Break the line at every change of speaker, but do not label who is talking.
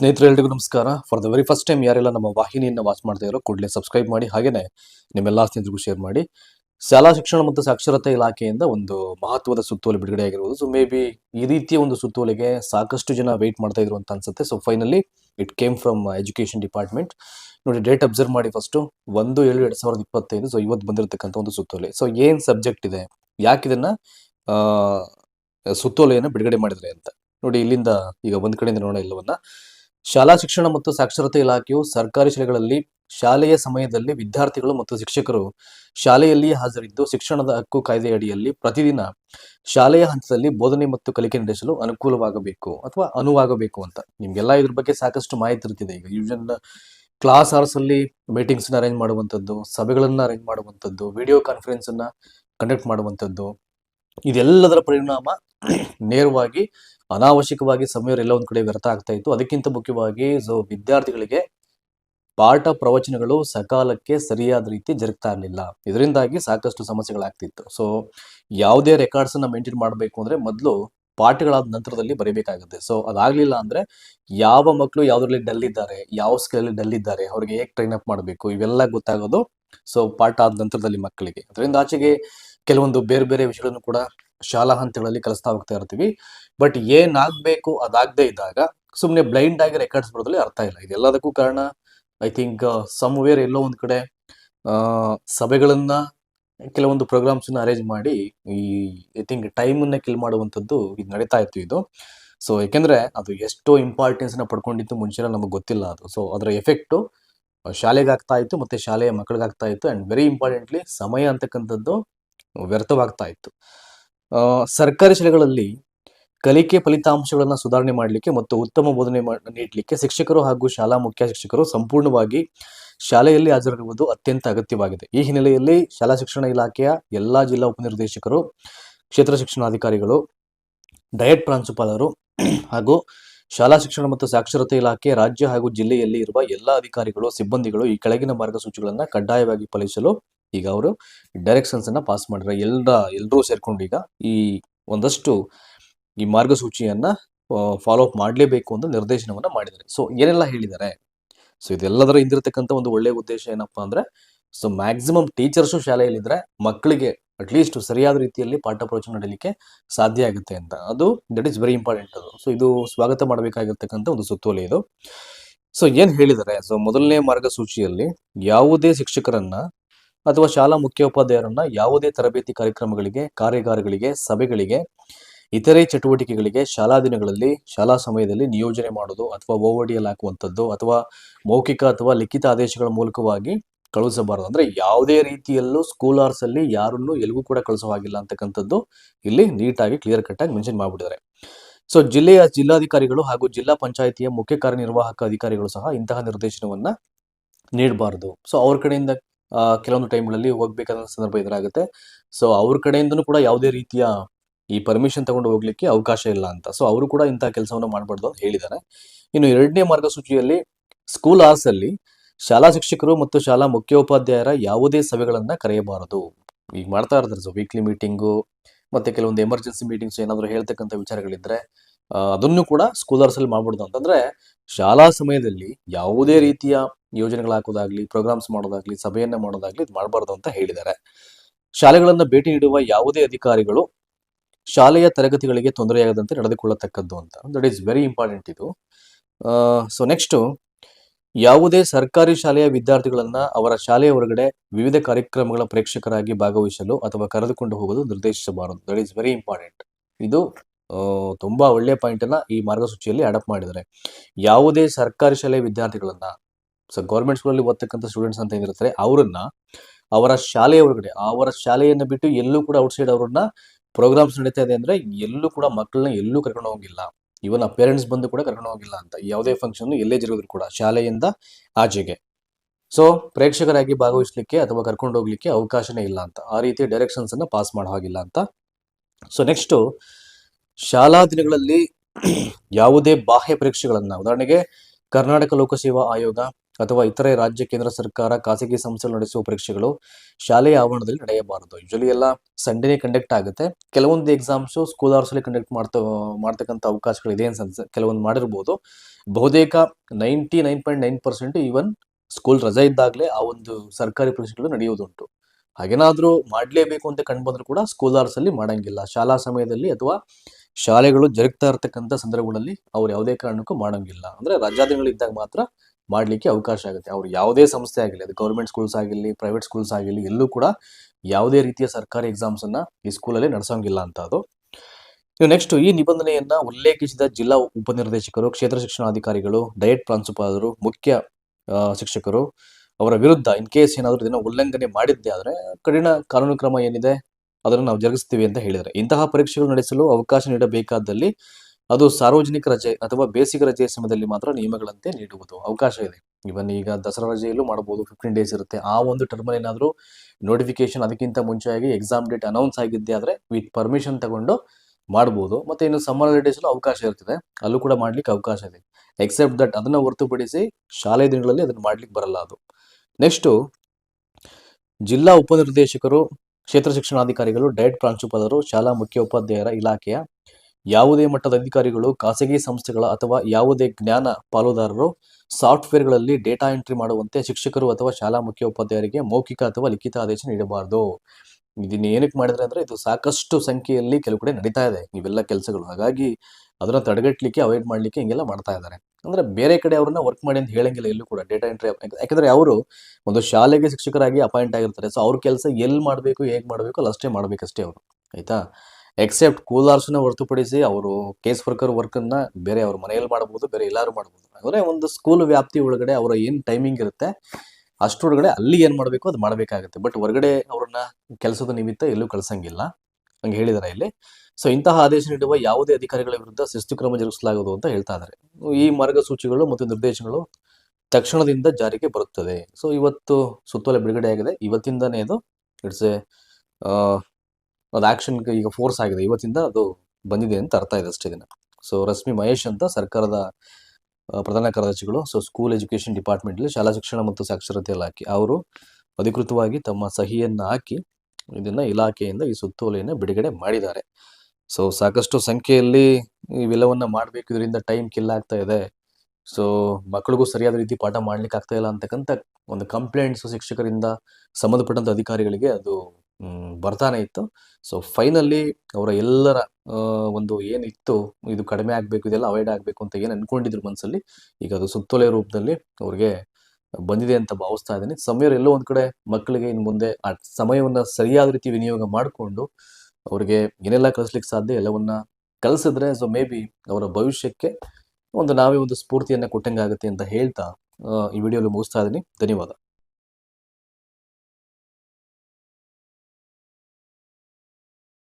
ಸ್ನೇಹಿತರೆ, ಎಲ್ರಿಗೂ ನಮಸ್ಕಾರ. For the very first time ಯಾರೆಲ್ಲ ನಮ್ಮ ವಾಹಿನಿಯನ್ನು ವಾಚ್ ಮಾಡ್ತಾ ಇರೋ ಕೂಡಲೇ ಸಬ್ಸ್ಕ್ರೈಬ್ ಮಾಡಿ ಹಾಗೆಯೇ ನಿಮ್ಮೆಲ್ಲ ಸ್ನೇಹಿತರಿಗೂ ಶೇರ್ ಮಾಡಿ. ಶಾಲಾ ಶಿಕ್ಷಣ ಮತ್ತು ಸಾಕ್ಷರತಾ ಇಲಾಖೆಯಿಂದ ಒಂದು ಮಹತ್ವದ ಸುತ್ತೋಲೆ ಬಿಡುಗಡೆ ಆಗಿರುವುದು ಸೊ ಮೇ ಬಿ ಈ ರೀತಿಯ ಒಂದು ಸುತ್ತೋಲೆಗೆ ಸಾಕಷ್ಟು ಜನ ವೆಯ್ಟ್ ಮಾಡ್ತಾ ಇದ್ರು ಅಂತ ಅನ್ಸುತ್ತೆ. So finally it came from education department ನೋಡಿ ಡೇಟ್ ಅಬ್ಸರ್ವ್ ಮಾಡಿ ಫಸ್ಟು ಒಂದು ಏಳು ಎರಡು ಸಾವಿರದ ಇಪ್ಪತ್ತೈದು. ಸೊ ಇವತ್ತು ಬಂದಿರತಕ್ಕಂಥ ಒಂದು ಸುತ್ತೋಲೆ. ಸೊ ಏನ್ ಸಬ್ಜೆಕ್ಟ್ ಇದೆ? ಯಾಕೆ ಇದನ್ನ ಸುತ್ತೋಲೆಯನ್ನು ಬಿಡುಗಡೆ ಮಾಡಿದರೆ ಅಂತ. ನೋಡಿ, ಇಲ್ಲಿಂದ ಈಗ ಒಂದು ಕಡೆಯಿಂದ ನೋಡೋಣ ಎಲ್ಲವನ್ನ ಶಾಲಾ ಶಿಕ್ಷಣ ಮತ್ತು ಸಾಕ್ಷರತೆ ಇಲಾಖೆಯು ಸರ್ಕಾರಿ ಶಾಲೆಗಳಲ್ಲಿ ಶಾಲೆಯ ಸಮಯದಲ್ಲಿ ವಿದ್ಯಾರ್ಥಿಗಳು ಮತ್ತು ಶಿಕ್ಷಕರು ಶಾಲೆಯಲ್ಲಿ ಹಾಜರಿದ್ದು ಶಿಕ್ಷಣದ ಹಕ್ಕು ಕಾಯ್ದೆಯಡಿಯಲ್ಲಿ ಪ್ರತಿದಿನ ಶಾಲೆಯ ಹಂತದಲ್ಲಿ ಬೋಧನೆ ಮತ್ತು ಕಲಿಕೆ ನಡೆಸಲು ಅನುಕೂಲವಾಗಬೇಕು ಅಥವಾ ಅನುವಾಗಬೇಕು ಅಂತ. ನಿಮ್ಗೆಲ್ಲ ಇದ್ರ ಬಗ್ಗೆ ಸಾಕಷ್ಟು ಮಾಹಿತಿ ಇರ್ತಿದೆ. ಈಗ ಯೂಶನ್ ಕ್ಲಾಸ್ ಅವರ್ಸ್ ಅಲ್ಲಿ ಮೀಟಿಂಗ್ಸ್ ಅರೇಂಜ್ ಮಾಡುವಂಥದ್ದು, ಸಭೆಗಳನ್ನ ಅರೇಂಜ್ ಮಾಡುವಂಥದ್ದು, ವಿಡಿಯೋ ಕಾನ್ಫರೆನ್ಸ್ ಅನ್ನ ಕಂಡಕ್ಟ್ ಮಾಡುವಂಥದ್ದು, ಇದೆಲ್ಲದರ ಪರಿಣಾಮ ನೇರವಾಗಿ ಅನಾವಶ್ಯಕವಾಗಿ ಸಮಯ ಎಲ್ಲ ಒಂದು ಕಡೆ ವ್ಯರ್ಥ ಆಗ್ತಾ ಇತ್ತು. ಅದಕ್ಕಿಂತ ಮುಖ್ಯವಾಗಿ ಸೊ ವಿದ್ಯಾರ್ಥಿಗಳಿಗೆ ಪಾಠ ಪ್ರವಚನಗಳು ಸಕಾಲಕ್ಕೆ ಸರಿಯಾದ ರೀತಿ ಜರುಗ್ತಾ ಇರಲಿಲ್ಲ. ಇದರಿಂದಾಗಿ ಸಾಕಷ್ಟು ಸಮಸ್ಯೆಗಳಾಗ್ತಿತ್ತು. ಸೊ ಯಾವುದೇ ರೆಕಾರ್ಡ್ಸ್ ಅನ್ನ ಮೇಂಟೈನ್ ಮಾಡಬೇಕು ಅಂದ್ರೆ ಮೊದಲು ಪಾಠಗಳಾದ ನಂತರದಲ್ಲಿ ಬರೀಬೇಕಾಗುತ್ತೆ. ಸೊ ಅದಾಗ್ಲಿಲ್ಲ ಅಂದ್ರೆ ಯಾವ ಮಕ್ಕಳು ಯಾವ್ದ್ರಲ್ಲಿ ಡಲ್ ಇದ್ದಾರೆ, ಯಾವ ಸ್ಕೇಲ್ ಡಲ್ ಇದ್ದಾರೆ, ಅವ್ರಿಗೆ ಹೇಗೆ ಟ್ರೈನ್ ಅಪ್ ಮಾಡಬೇಕು, ಇವೆಲ್ಲ ಗೊತ್ತಾಗೋದು ಸೊ ಪಾಠ ಆದ ನಂತರದಲ್ಲಿ ಮಕ್ಕಳಿಗೆ. ಅದರಿಂದ ಆಚೆಗೆ ಕೆಲವೊಂದು ಬೇರೆ ಬೇರೆ ವಿಷಯಗಳನ್ನು ಕೂಡ ಶಾಲಾ ಹಂತಗಳಲ್ಲಿ ಕಲಿಸ್ತಾ ಹೋಗ್ತಾ ಇರ್ತೀವಿ. ಬಟ್ ಏನಾಗಬೇಕು ಅದಾಗದೇ ಇದ್ದಾಗ ಸುಮ್ಮನೆ ಬ್ಲೈಂಡ್ ಆಗಿ ರೆಕಾರ್ಡ್ಸ್ ಬರೋದ್ರಲ್ಲಿ ಅರ್ಥ ಇಲ್ಲ. ಇದೆಲ್ಲದಕ್ಕೂ ಕಾರಣ. ಐ ಥಿಂಕ್ ಸಮ್ವೇರ್ ಎಲ್ಲೋ ಒಂದು ಕಡೆ ಸಭೆಗಳನ್ನು ಕೆಲವೊಂದು ಪ್ರೋಗ್ರಾಮ್ಸ್ ಅರೇಂಜ್ ಮಾಡಿ ಈ ಐ ಥಿಂಕ್ ಟೈಮನ್ನು ಕಿಲ್ ಮಾಡುವಂಥದ್ದು ಇದು ನಡೀತಾ ಇತ್ತು ಇದು. ಸೊ ಯಾಕೆಂದ್ರೆ ಅದು ಎಷ್ಟೋ ಇಂಪಾರ್ಟೆನ್ಸ್ನ ಪಡ್ಕೊಂಡಿತ್ತು ಮುಂಚೆ ನಮಗೆ ಗೊತ್ತಿಲ್ಲ ಅದು. ಸೊ ಅದರ ಎಫೆಕ್ಟು ಶಾಲೆಗೆ ಆಗ್ತಾ ಇತ್ತು ಮತ್ತೆ ಶಾಲೆಯ ಮಕ್ಕಳಿಗಾಗ್ತಾ ಇತ್ತು. ಅಂಡ್ ವೆರಿ ಇಂಪಾರ್ಟೆಂಟ್ಲಿ ಸಮಯ ಅಂತಕ್ಕಂಥದ್ದು ವ್ಯರ್ಥವಾಗ್ತಾ ಇತ್ತು. ಸರ್ಕಾರಿ ಶಾಲೆಗಳಲ್ಲಿ ಕಲಿಕೆ ಫಲಿತಾಂಶಗಳನ್ನು ಸುಧಾರಣೆ ಮಾಡಲಿಕ್ಕೆ ಮತ್ತು ಉತ್ತಮ ಬೋಧನೆ ನೀಡಲಿಕ್ಕೆ ಶಿಕ್ಷಕರು ಹಾಗೂ ಶಾಲಾ ಮುಖ್ಯ ಶಿಕ್ಷಕರು ಸಂಪೂರ್ಣವಾಗಿ ಶಾಲೆಯಲ್ಲಿ ಹಾಜರಿರುವುದು ಅತ್ಯಂತ ಅಗತ್ಯವಾಗಿದೆ. ಈ ಹಿನ್ನೆಲೆಯಲ್ಲಿ ಶಾಲಾ ಶಿಕ್ಷಣ ಇಲಾಖೆಯ ಎಲ್ಲಾ ಜಿಲ್ಲಾ ಉಪನಿರ್ದೇಶಕರು, ಕ್ಷೇತ್ರ ಶಿಕ್ಷಣಾಧಿಕಾರಿಗಳು, ಡಯಟ್ ಪ್ರಾಂಶುಪಾಲರು ಹಾಗೂ ಶಾಲಾ ಶಿಕ್ಷಣ ಮತ್ತು ಸಾಕ್ಷರತೆ ಇಲಾಖೆ, ರಾಜ್ಯ ಹಾಗೂ ಜಿಲ್ಲೆಯಲ್ಲಿ ಇರುವ ಎಲ್ಲಾ ಅಧಿಕಾರಿಗಳು, ಸಿಬ್ಬಂದಿಗಳು ಈ ಕೆಳಗಿನ ಮಾರ್ಗಸೂಚಿಗಳನ್ನ ಕಡ್ಡಾಯವಾಗಿ ಪಾಲಿಸಲು ಈಗ ಅವರು ಡೈರೆಕ್ಷನ್ಸನ್ನು ಪಾಸ್ ಮಾಡಿದ್ರೆ ಎಲ್ಲ ಎಲ್ಲರೂ ಸೇರ್ಕೊಂಡು ಈಗ ಈ ಒಂದಷ್ಟು ಈ ಮಾರ್ಗಸೂಚಿಯನ್ನ ಫಾಲೋ ಅಪ್ ಮಾಡಲೇಬೇಕು ಅಂತ ನಿರ್ದೇಶನವನ್ನ ಮಾಡಿದ್ದಾರೆ. ಸೊ ಏನೆಲ್ಲ ಹೇಳಿದ್ದಾರೆ? ಸೊ ಇದೆಲ್ಲದರ ಹಿಂದಿರತಕ್ಕಂಥ ಒಂದು ಒಳ್ಳೆಯ ಉದ್ದೇಶ ಏನಪ್ಪಾ ಅಂದ್ರೆ ಸೊ ಮ್ಯಾಕ್ಸಿಮಮ್ ಟೀಚರ್ಸು ಶಾಲೆಯಲ್ಲಿದ್ರೆ ಮಕ್ಕಳಿಗೆ ಅಟ್ಲೀಸ್ಟ್ ಸರಿಯಾದ ರೀತಿಯಲ್ಲಿ ಪಾಠ ಪ್ರವಚನ ನಡೀಲಿಕ್ಕೆ ಸಾಧ್ಯ ಆಗುತ್ತೆ ಅಂತ. ಅದು ದಟ್ ಇಸ್ ವೆರಿ ಇಂಪಾರ್ಟೆಂಟ್ ಅದು. ಸೊ ಇದು ಸ್ವಾಗತ ಮಾಡಬೇಕಾಗಿರ್ತಕ್ಕಂಥ ಒಂದು ಸುತ್ತೋಲೆ ಇದು. ಸೊ ಏನು ಹೇಳಿದ್ದಾರೆ? ಸೊ ಮೊದಲನೇ ಮಾರ್ಗಸೂಚಿಯಲ್ಲಿ ಯಾವುದೇ ಶಿಕ್ಷಕರನ್ನ ಅಥವಾ ಶಾಲಾ ಮುಖ್ಯೋಪಾಧ್ಯಾಯರನ್ನ ಯಾವುದೇ ತರಬೇತಿ ಕಾರ್ಯಕ್ರಮಗಳಿಗೆ, ಕಾರ್ಯಾಗಾರಗಳಿಗೆ, ಸಭೆಗಳಿಗೆ, ಇತರೆ ಚಟುವಟಿಕೆಗಳಿಗೆ ಶಾಲಾ ದಿನಗಳಲ್ಲಿ, ಶಾಲಾ ಸಮಯದಲ್ಲಿ ನಿಯೋಜನೆ ಮಾಡೋದು ಅಥವಾ ಓವಡಿಯಲ್ಲಿ ಹಾಕುವಂಥದ್ದು ಅಥವಾ ಮೌಖಿಕ ಅಥವಾ ಲಿಖಿತ ಆದೇಶಗಳ ಮೂಲಕವಾಗಿ ಕಳುಹಿಸಬಾರದು. ಅಂದ್ರೆ ಯಾವುದೇ ರೀತಿಯಲ್ಲೂ ಸ್ಕೂಲ್ ಅವರ್ಸ್ ಅಲ್ಲಿ ಯಾರನ್ನು ಎಲ್ಲಿಗೂ ಕೂಡ ಕಳಿಸುವಾಗಿಲ್ಲ ಅಂತಕ್ಕಂಥದ್ದು ಇಲ್ಲಿ ನೀಟಾಗಿ ಕ್ಲಿಯರ್ ಕಟ್ ಆಗಿ ಮೆನ್ಷನ್ ಮಾಡಿಬಿಟ್ಟಿದ್ದಾರೆ. ಸೊ ಜಿಲ್ಲೆಯ ಜಿಲ್ಲಾಧಿಕಾರಿಗಳು ಹಾಗೂ ಜಿಲ್ಲಾ ಪಂಚಾಯಿತಿಯ ಮುಖ್ಯ ಕಾರ್ಯನಿರ್ವಾಹಕ ಅಧಿಕಾರಿಗಳು ಸಹ ಇಂತಹ ನಿರ್ದೇಶನವನ್ನ ನೀಡಬಾರದು. ಸೊ ಅವ್ರ ಕಡೆಯಿಂದ ಕೆಲವೊಂದು ಟೈಮ್ಗಳಲ್ಲಿ ಹೋಗ್ಬೇಕಾದ ಸಂದರ್ಭ ಎದುರಾಗುತ್ತೆ. ಸೊ ಅವ್ರ ಕಡೆಯಿಂದನೂ ಕೂಡ ಯಾವುದೇ ರೀತಿಯ ಈ ಪರ್ಮಿಷನ್ ತಗೊಂಡು ಹೋಗ್ಲಿಕ್ಕೆ ಅವಕಾಶ ಇಲ್ಲ ಅಂತ. ಸೊ ಅವರು ಕೂಡ ಇಂಥ ಕೆಲಸವನ್ನು ಮಾಡಬಾರ್ದು ಅಂತ ಹೇಳಿದ್ದಾರೆ ಇನ್ನು ಎರಡನೇ ಮಾರ್ಗಸೂಚಿಯಲ್ಲಿ ಸ್ಕೂಲ್ ಆರ್ಸ್ ಅಲ್ಲಿ ಶಾಲಾ ಶಿಕ್ಷಕರು ಮತ್ತು ಶಾಲಾ ಮುಖ್ಯೋಪಾಧ್ಯಾಯರ ಯಾವುದೇ ಸಭೆಗಳನ್ನ ಕರೆಯಬಾರದು. ಈಗ ಮಾಡ್ತಾ ಇರ್ತಾರೆ. ಸೊ ವೀಕ್ಲಿ ಮೀಟಿಂಗು ಮತ್ತೆ ಕೆಲವೊಂದು ಎಮರ್ಜೆನ್ಸಿ ಮೀಟಿಂಗ್ಸ್ ಏನಾದರೂ ಹೇಳ್ತಕ್ಕಂಥ ವಿಚಾರಗಳಿದ್ರೆ ಅದನ್ನು ಕೂಡ ಸ್ಕೂಲರ್ಸ್ ಅಲ್ಲಿ ಮಾಡ್ಬಿಡ್ದು ಅಂತಂದ್ರೆ ಶಾಲಾ ಸಮಯದಲ್ಲಿ ಯಾವುದೇ ರೀತಿಯ ಯೋಜನೆಗಳು ಹಾಕೋದಾಗ್ಲಿ ಪ್ರೋಗ್ರಾಮ್ಸ್ ಮಾಡೋದಾಗ್ಲಿ, ಸಭೆಯನ್ನ ಮಾಡೋದಾಗ್ಲಿ ಇದು ಮಾಡಬಾರ್ದು ಅಂತ ಹೇಳಿದ್ದಾರೆ. ಶಾಲೆಗಳನ್ನ ಭೇಟಿ ನೀಡುವ ಯಾವುದೇ ಅಧಿಕಾರಿಗಳು ಶಾಲೆಯ ತರಗತಿಗಳಿಗೆ ತೊಂದರೆಯಾಗದಂತೆ ನಡೆದುಕೊಳ್ಳತಕ್ಕದ್ದು ಅಂತ. ದಟ್ ಈಸ್ ವೆರಿ ಇಂಪಾರ್ಟೆಂಟ್ ಇದು. ಸೊ ನೆಕ್ಸ್ಟ್ ಯಾವುದೇ ಸರ್ಕಾರಿ ಶಾಲೆಯ ವಿದ್ಯಾರ್ಥಿಗಳನ್ನ ಅವರ ಶಾಲೆಯ ಹೊರಗಡೆ ವಿವಿಧ ಕಾರ್ಯಕ್ರಮಗಳ ಪ್ರೇಕ್ಷಕರಾಗಿ ಭಾಗವಹಿಸಲು ಅಥವಾ ಕರೆದುಕೊಂಡು ಹೋಗಲು ನಿರ್ದೇಶಿಸಬಾರದು. ದಟ್ ಈಸ್ ವೆರಿ ಇಂಪಾರ್ಟೆಂಟ್ ಇದು ತುಂಬಾ ಒಳ್ಳೆಯ ಪಾಯಿಂಟ್ ಅನ್ನ ಈ ಮಾರ್ಗಸೂಚಿಯಲ್ಲಿ ಅಡಾಪ್ಟ್ ಮಾಡಿದ್ದಾರೆ. ಯಾವುದೇ ಸರ್ಕಾರಿ ಶಾಲೆ ವಿದ್ಯಾರ್ಥಿಗಳನ್ನು, ಸೊ ಗೌರ್ಮೆಂಟ್ ಸ್ಕೂಲಲ್ಲಿ ಓದ್ತಕ್ಕಂಥ ಸ್ಟೂಡೆಂಟ್ಸ್ ಅಂತ ಏನಿರ್ತಾರೆ ಅವರನ್ನ, ಅವರ ಶಾಲೆಯ ಒಳಗಡೆ, ಅವರ ಶಾಲೆಯನ್ನು ಬಿಟ್ಟು ಎಲ್ಲೂ ಕೂಡ ಔಟ್ಸೈಡ್ ಅವರನ್ನ ಪ್ರೋಗ್ರಾಮ್ಸ್ ನಡೀತಾ ಇದೆ ಅಂದ್ರೆ ಎಲ್ಲೂ ಕೂಡ ಮಕ್ಕಳನ್ನ ಎಲ್ಲೂ ಕರ್ಕೊಂಡು ಹೋಗಿಲ್ಲ. ಇವನ್ ಪೇರೆಂಟ್ಸ್ ಬಂದು ಕೂಡ ಕರ್ಕೊಂಡು ಹೋಗಿಲ್ಲ ಅಂತ. ಯಾವುದೇ ಫಂಕ್ಷನ್ ಎಲ್ಲೇ ಜರುಗಿದ್ರು ಕೂಡ ಶಾಲೆಯಿಂದ ಆಚೆಗೆ. ಸೊ ಪ್ರೇಕ್ಷಕರಾಗಿ ಭಾಗವಹಿಸಲಿಕ್ಕೆ ಅಥವಾ ಕರ್ಕೊಂಡು ಹೋಗ್ಲಿಕ್ಕೆ ಅವಕಾಶನೇ ಇಲ್ಲ ಅಂತ. ಆ ರೀತಿ ಡೈರೆಕ್ಷನ್ಸ್ ಅನ್ನ ಪಾಸ್ ಮಾಡೋ ಹಾಗಿಲ್ಲ ಅಂತ. ಸೊ ನೆಕ್ಸ್ಟ್ ಶಾಲಾ ದಿನಗಳಲ್ಲಿ ಯಾವುದೇ ಬಾಹ್ಯ ಪರೀಕ್ಷೆಗಳನ್ನು, ಉದಾಹರಣೆಗೆ ಕರ್ನಾಟಕ ಲೋಕಸೇವಾ ಆಯೋಗ ಅಥವಾ ಇತರೆ ರಾಜ್ಯ ಕೇಂದ್ರ ಸರ್ಕಾರ ಖಾಸಗಿ ಸಂಸ್ಥೆಗಳು ನಡೆಸುವ ಪರೀಕ್ಷೆಗಳು ಶಾಲೆಯ ಆವರಣದಲ್ಲಿ ನಡೆಯಬಾರದು. ಯೂಶಲಿ ಎಲ್ಲ ಸಂಡೇನೇ ಕಂಡಕ್ಟ್ ಆಗುತ್ತೆ. ಕೆಲವೊಂದು ಎಕ್ಸಾಮ್ಸು ಸ್ಕೂಲ್ ಅವರ್ಸಲ್ಲಿ ಕಂಡಕ್ಟ್ ಮಾಡ್ತಾ, ಮಾಡ್ತಕ್ಕಂಥ ಅವಕಾಶಗಳು ಇದೆ ಅನ್ಸುತ್ತೆ. ಕೆಲವೊಂದು ಮಾಡಿರ್ಬೋದು. ಬಹುತೇಕ ninety nine point nine percent even school ರಜೆ ಇದ್ದಾಗಲೇ ಆ ಒಂದು ಸರ್ಕಾರಿ ಪರೀಕ್ಷೆಗಳು ನಡೆಯುವುದುಂಟು. ಹಾಗೇನಾದರೂ ಮಾಡಲೇಬೇಕು ಅಂತ ಕಂಡು ಬಂದರೂ ಕೂಡ ಸ್ಕೂಲ್ ಅವರ್ಸ್ ಅಲ್ಲಿ ಮಾಡಂಗಿಲ್ಲ. ಶಾಲಾ ಸಮಯದಲ್ಲಿ ಅಥವಾ ಶಾಲೆಗಳು ಜರುಗ್ತಾ ಇರ್ತಕ್ಕಂಥ ಸಂದರ್ಭಗಳಲ್ಲಿ ಅವ್ರು ಯಾವುದೇ ಕಾರಣಕ್ಕೂ ಮಾಡೋಂಗಿಲ್ಲ. ಅಂದ್ರೆ ರಜಾ ದಿನಗಳು ಇದ್ದಾಗ ಮಾತ್ರ ಮಾಡಲಿಕ್ಕೆ ಅವಕಾಶ ಆಗುತ್ತೆ. ಅವ್ರು ಯಾವುದೇ ಸಂಸ್ಥೆ ಆಗಿರಲಿ, ಅದು ಗೌರ್ಮೆಂಟ್ ಸ್ಕೂಲ್ಸ್ ಆಗಿರಲಿ ಪ್ರೈವೇಟ್ ಸ್ಕೂಲ್ಸ್ ಆಗಿರಲಿ, ಎಲ್ಲೂ ಕೂಡ ಯಾವುದೇ ರೀತಿಯ ಸರ್ಕಾರಿ ಎಕ್ಸಾಮ್ಸ್ ಅನ್ನ ಈ ಸ್ಕೂಲಲ್ಲಿ ನಡೆಸೋಂಗಿಲ್ಲ ಅಂತ ಅದು. ನೆಕ್ಸ್ಟ್ ಈ ನಿಬಂಧನೆಯನ್ನ ಉಲ್ಲೇಖಿಸಿದ ಜಿಲ್ಲಾ ಉಪನಿರ್ದೇಶಕರು, ಕ್ಷೇತ್ರ ಶಿಕ್ಷಣಾಧಿಕಾರಿಗಳು ಡಯಟ್ ಪ್ರಾಂಶುಪಾಲರು ಮುಖ್ಯ ಶಿಕ್ಷಕರು ಅವರ ವಿರುದ್ಧ ಇನ್ ಕೇಸ್ ಏನಾದರೂ ಇದನ್ನ ಉಲ್ಲಂಘನೆ ಮಾಡಿದ್ದೆ ಆದ್ರೆ ಕಠಿಣ ಕಾನೂನು ಕ್ರಮ ಏನಿದೆ? ಅದನ್ನು ನಾವು ಜರುಗಿಸ್ತೀವಿ ಅಂತ ಹೇಳಿದರೆ ಇಂತಹ ಪರೀಕ್ಷೆಗಳು ನಡೆಸಲು ಅವಕಾಶ ನೀಡಬೇಕಾದಲ್ಲಿ ಅದು ಸಾರ್ವಜನಿಕ ರಜೆ ಅಥವಾ ಬೇಸಿಗೆ ರಜೆಯ ಸಮಯದಲ್ಲಿ ಮಾತ್ರ ನಿಯಮಗಳಂತೆ ನೀಡುವುದು ಅವಕಾಶ ಇದೆ. ಇವನ್ ಈಗ ದಸರಾ ರಜೆಯಲ್ಲೂ ಮಾಡಬಹುದು ಫಿಫ್ಟೀನ್ ಡೇಸ್ ಇರುತ್ತೆ. ಆ ಒಂದು ಟರ್ಮಲ್ಲಿ ಏನಾದರೂ ನೋಟಿಫಿಕೇಶನ್ ಅದಕ್ಕಿಂತ ಮುಂಚೆಯಾಗಿ ಎಕ್ಸಾಮ್ ಡೇಟ್ ಅನೌನ್ಸ್ ಆಗಿದ್ದೆ ಆದರೆ ವಿತ್ ಪರ್ಮಿಷನ್ ತಗೊಂಡು ಮಾಡ್ಬೋದು. ಮತ್ತೆ ಇನ್ನು ಸಮ್ಮರ್ ಹಾಲಿಡೇಸಲ್ಲೂ ಅವಕಾಶ ಇರ್ತದೆ ಅಲ್ಲೂ ಕೂಡ ಮಾಡ್ಲಿಕ್ಕೆ ಅವಕಾಶ ಇದೆ. ಎಕ್ಸೆಪ್ಟ್ ದಟ್ ಅದನ್ನ ಹೊರತುಪಡಿಸಿ ಶಾಲೆ ದಿನಗಳಲ್ಲಿ ಅದನ್ನ ಮಾಡ್ಲಿಕ್ಕೆ ಬರಲ್ಲ ಅದು. ನೆಕ್ಸ್ಟು ಜಿಲ್ಲಾ ಉಪನಿರ್ದೇಶಕರು ಕ್ಷೇತ್ರ ಶಿಕ್ಷಣಾಧಿಕಾರಿಗಳು ಡಯಟ್ ಪ್ರಾಂಶುಪಾಲರು, ಶಾಲಾ ಮುಖ್ಯ ಉಪಾಧ್ಯಾಯರ ಇಲಾಖೆಯ ಯಾವುದೇ ಮಟ್ಟದ ಅಧಿಕಾರಿಗಳು, ಖಾಸಗಿ ಸಂಸ್ಥೆಗಳ ಅಥವಾ ಯಾವುದೇ ಜ್ಞಾನ ಪಾಲುದಾರರು ಸಾಫ್ಟ್ವೇರ್ಗಳಲ್ಲಿ ಡೇಟಾ ಎಂಟ್ರಿ ಮಾಡುವಂತೆ ಶಿಕ್ಷಕರು ಅಥವಾ ಶಾಲಾ ಮುಖ್ಯ ಉಪಾಧ್ಯಾಯರಿಗೆ ಮೌಖಿಕ ಅಥವಾ ಲಿಖಿತ ಆದೇಶ ನೀಡಬಾರದು. ಇದನ್ನ ಏನಕ್ಕೆ ಮಾಡಿದ್ರೆ ಅಂದ್ರೆ, ಇದು ಸಾಕಷ್ಟು ಸಂಖ್ಯೆಯಲ್ಲಿ ಕೆಲವು ಕಡೆ ನಡೀತಾ ಇದೆ. ಇವೆಲ್ಲ ಕೆಲಸಗಳು. ಹಾಗಾಗಿ ಅದನ್ನ ತಡೆಗಟ್ಟಲಿಕ್ಕೆ ಅವಾಯ್ಡ್ ಮಾಡಲಿಕ್ಕೆ ಹಿಂಗೆಲ್ಲ ಮಾಡ್ತಾ ಇದ್ದಾರೆ. ಅಂದರೆ ಬೇರೆ ಕಡೆ ಅವ್ರನ್ನ ವರ್ಕ್ ಮಾಡಿ ಅಂತ ಹೇಳಂಗಿಲ್ಲ ಎಲ್ಲೂ ಕೂಡ ಡೇಟಾ ಎಂಟ್ರಿ ಯಾಕಂದ್ರೆ ಅವರು ಒಂದು ಶಾಲೆಗೆ ಶಿಕ್ಷಕರಾಗಿ ಅಪಾಯಿಂಟ್ ಆಗಿರ್ತಾರೆ. ಸೊ ಅವ್ರ ಕೆಲಸ ಎಲ್ಲಿ ಮಾಡಬೇಕು, ಹೇಗೆ ಮಾಡಬೇಕು ಅಲ್ಲಿ ಅಷ್ಟೇ ಮಾಡ್ಬೇಕಷ್ಟೇ ಅವರು. ಆಯಿತಾ? ಎಕ್ಸೆಪ್ಟ್ ಕೂಲಾರ್ಸನ್ನ ಹೊರತುಪಡಿಸಿ ಅವರು ಕೇಸ್ ವರ್ಕರ್ ವರ್ಕನ್ನು ಬೇರೆ ಅವ್ರ ಮನೆಯಲ್ಲಿ ಮಾಡ್ಬೋದು, ಬೇರೆ ಎಲ್ಲರೂ ಮಾಡ್ಬೋದು. ಅಂದರೆ ಒಂದು ಸ್ಕೂಲ್ ವ್ಯಾಪ್ತಿ ಒಳಗಡೆ ಅವರ ಏನು ಟೈಮಿಂಗ್ ಇರುತ್ತೆ ಅಷ್ಟರೊಳಗಡೆ ಅಲ್ಲಿ ಏನು ಮಾಡಬೇಕು ಅದು ಮಾಡಬೇಕಾಗುತ್ತೆ. ಬಟ್ ಹೊರಗಡೆ ಅವ್ರನ್ನ ಕೆಲಸದ ನಿಮಿತ್ತ ಎಲ್ಲೂ ಕಳ್ಸಂಗಿಲ್ಲ. ಹಂಗೆ ಹೇಳಿದ್ದಾರೆ ಇಲ್ಲಿ. ಸೊ ಇಂತಹ ಆದೇಶ ನೀಡುವ ಯಾವುದೇ ಅಧಿಕಾರಿಗಳ ವಿರುದ್ಧ ಶಿಸ್ತು ಕ್ರಮ ಜರುಗಿಸಲಾಗುವುದು ಅಂತ ಹೇಳ್ತಾ ಇದ್ದಾರೆ ಈ ಮಾರ್ಗಸೂಚಿಗಳು ಮತ್ತು ನಿರ್ದೇಶನಗಳು ತಕ್ಷಣದಿಂದ ಜಾರಿಗೆ ಬರುತ್ತದೆ. ಸೊ ಇವತ್ತು ಸುತ್ತೋಲೆ ಬಿಡುಗಡೆ ಆಗಿದೆ. ಇವತ್ತಿಂದನೇ ಅದು ಇಟ್ಸ್ ಎ ಅದು ಆಕ್ಷನ್ ಈಗ ಫೋರ್ಸ್ ಆಗಿದೆ. ಇವತ್ತಿಂದ ಅದು ಬಂದಿದೆ ಅಂತ ಅರ್ಥ ಇದೆ ಅಷ್ಟೇ ದಿನ. ಸೊ ರಶ್ಮಿ ಮಹೇಶ್ ಅಂತ ಸರ್ಕಾರದ ಪ್ರಧಾನ ಕಾರ್ಯದರ್ಶಿಗಳು ಸೊ ಸ್ಕೂಲ್ ಎಜುಕೇಶನ್ ಡಿಪಾರ್ಟ್ಮೆಂಟ್ಲಿ ಶಾಲಾ ಶಿಕ್ಷಣ ಮತ್ತು ಸಾಕ್ಷರತೆ ಇಲಾಖೆ, ಅವರು ಅಧಿಕೃತವಾಗಿ ತಮ್ಮ ಸಹಿಯನ್ನು ಹಾಕಿ ಇದನ್ನ ಇಲಾಖೆಯಿಂದ ಈ ಸುತ್ತೋಲೆಯನ್ನು ಬಿಡುಗಡೆ ಮಾಡಿದ್ದಾರೆ. ಸೊ ಸಾಕಷ್ಟು ಸಂಖ್ಯೆಯಲ್ಲಿ ಇವೆಲ್ಲವನ್ನು ಮಾಡಬೇಕು, ಇದರಿಂದ ಟೈಮ್ ಕಿಲ್ ಆಗ್ತಾ ಇದೆ. ಸೊ ಮಕ್ಕಳಿಗೂ ಸರಿಯಾದ ರೀತಿ ಪಾಠ ಮಾಡ್ಲಿಕ್ಕೆ ಆಗ್ತಾ ಇಲ್ಲ ಅಂತಕ್ಕಂಥ ಒಂದು ಕಂಪ್ಲೇಂಟ್ಸ್ ಶಿಕ್ಷಕರಿಂದ ಸಂಬಂಧಪಟ್ಟಂತ ಅಧಿಕಾರಿಗಳಿಗೆ ಅದು ಬರ್ತಾನೆ ಇತ್ತು. ಸೊ ಫೈನಲಿ ಅವರ ಎಲ್ಲರ ಒಂದು ಏನಿತ್ತು, ಇದು ಕಡಿಮೆ ಆಗಬೇಕು, ಇದೆಲ್ಲ ಅವಾಯ್ಡ್ ಆಗಬೇಕು ಅಂತ ಏನು ಅನ್ಕೊಂಡಿದ್ರು ಮನಸ್ಸಲ್ಲಿ ಈಗ ಅದು ಸುತ್ತೋಲೆ ರೂಪದಲ್ಲಿ ಅವ್ರಿಗೆ ಬಂದಿದೆ ಅಂತ ಭಾವಿಸ್ತಾ ಇದ್ದೀನಿ. ಸಮಯ ಎಲ್ಲೋ ಒಂದ್ ಕಡೆ ಮಕ್ಕಳಿಗೆ ಇನ್ನು ಮುಂದೆ ಆ ಸಮಯವನ್ನ ಸರಿಯಾದ ರೀತಿ ವಿನಿಯೋಗ ಮಾಡಿಕೊಂಡು ಅವ್ರಿಗೆ ಏನೆಲ್ಲ ಕಲಿಸ್ಲಿಕ್ಕೆ ಸಾಧ್ಯ ಎಲ್ಲವನ್ನ ಕಲಿಸಿದ್ರೆ ಸೊ ಮೇ ಬಿ ಅವರ ಭವಿಷ್ಯಕ್ಕೆ ಒಂದು ನಾವೇ ಒಂದು ಸ್ಫೂರ್ತಿಯನ್ನ ಕೊಟ್ಟಂಗಾಗುತ್ತೆ ಅಂತ ಹೇಳ್ತಾ ಈ ವಿಡಿಯೋಲಿ ಮುಗಿಸ್ತಾ ಇದ್ದೀನಿ. ಧನ್ಯವಾದ.